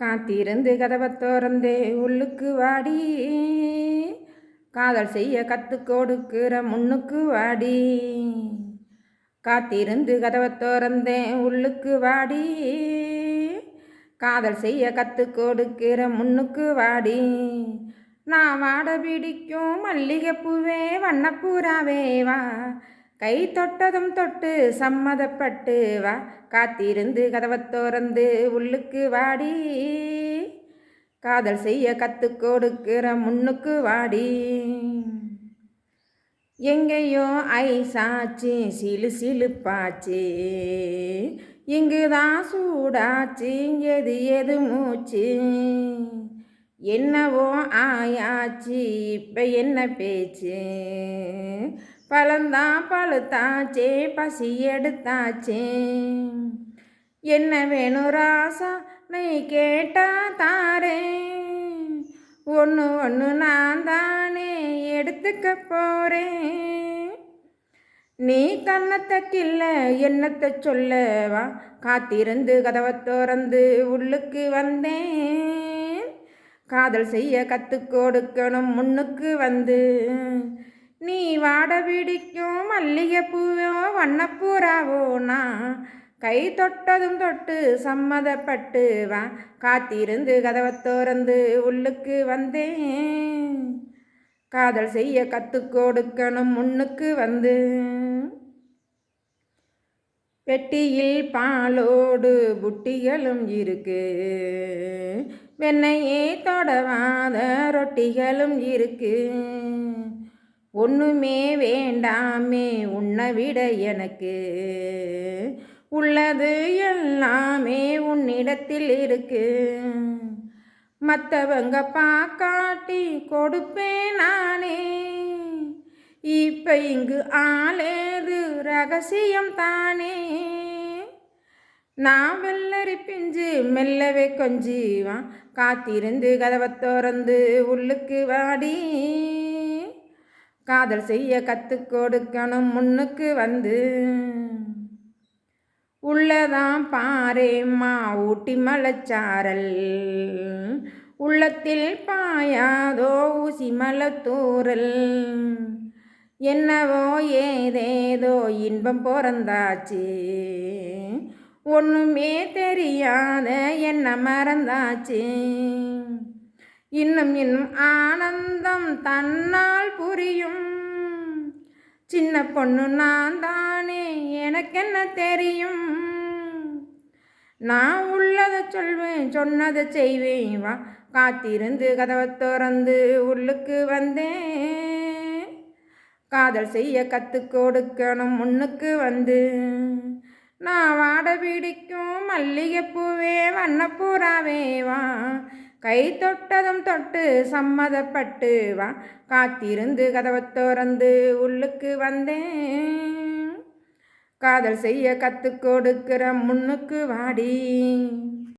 காத்திருந்து கதவை திறந்தே உள்ளுக்கு வாடி. காதல் செய்ய கத்து கொடுக்கிற முன்னுக்கு வாடி. காத்திருந்து கதவை திறந்தேன் உள்ளுக்கு வாடி. காதல் செய்ய கத்து கொடுக்கிற முன்னுக்கு வாடி. நான் வாட பிடிக்கும் மல்லிகைப்பூவே வண்ணப்பூராவே வா. கை தொட்டதும் தொட்டு சம்மதப்பட்டு வா காத்திருந்து கதவை திறந்து உள்ளுக்கு வாடி. காதல் செய்ய கத்து கொடுக்கிற முன்னுக்கு வாடி. எங்கேயோ ஐசாச்சு சிலு சிலுப்பாச்சு. இங்குதான் சூடாச்சு எது எது மூச்சு. என்னவோ ஆயாச்சு இப்போ என்ன பேச்சு. பழந்தான் பழுத்தாச்சே பசி எடுத்தாச்சே. என்ன வேணும் ராசா நீ கேட்டா தாரே. ஒன்று ஒன்று நான் தானே எடுத்துக்க போகிறேன் நீ கண்ணத்தை கில்ல என்னத்தை சொல்லவா? காத்திருந்து கதவை திறந்து உள்ளுக்கு வந்தேன். காதல் செய்ய கற்றுக் கொடுக்கணும் முன்னுக்கு வந்து. நீ வாட பிடிக்கும் மல்லிகைப்பூவோ வண்ணப்பூராவோ நான் கை தொட்டதும் தொட்டு சம்மதப்பட்டு வா. காத்திருந்து கதவை திறந்து உள்ளுக்கு வந்தேன். காதல் செய்ய கத்து கொடுக்கணும் முன்னுக்கு வந்து. பெட்டியில் பாலோடு புட்டிகளும் இருக்கு. வெண்ணையே தொடவாத ரொட்டிகளும் இருக்கு. ஒன்றுமே வேண்டாமே உன்னை விட எனக்கு உள்ளது எல்லாமே உன்னிடத்தில் இருக்கு. மற்றவங்க பாக்காட்டி கொடுப்பேன் நானே. இப்ப இங்கு ஆளேது ரகசியம் தானே. நான் வெள்ளரி பிஞ்சு மெல்லவே கொஞ்சிவான். காத்திருந்து கதவை திறந்து உள்ளுக்கு வாடி. காதல் செய்ய கத்து கொடுக்கணும் முன்னுக்கு வந்து. உள்ளதாம் பாரேம்மா ஊட்டி மலச்சாரல். உள்ளத்தில் பாயாதோ ஊசி மலத்தூரல் என்னவோ ஏதேதோ இன்பம் பிறந்தாச்சு. ஒன்றுமே தெரியாத என்ன மறந்தாச்சு. இன்னும் இன்னும் ஆனந்தம் தன்னால் புரியும். சின்ன பொண்ணு நான் தானே எனக்கென்ன தெரியும்? நான் உள்ளதை சொல்வேன் சொன்னதை செய்வேன். வா காத்திருந்து கதவை திறந்து உள்ளுக்கு வந்தேன். காதல் செய்ய கற்று கொடுக்கணும் முன்னுக்கு வந்து. நான் வாட பிடிக்கும் மல்லிகைப்பூவே வண்ணப்பூராவே. வா கை தொட்டதும் தொட்டு சம்மதப்பட்டு வா காத்திருந்து கதவை திறந்து உள்ளுக்கு வந்தேன். காதல் செய்ய கற்றுக் கொடுக்கிற முன்னுக்கு வாடி.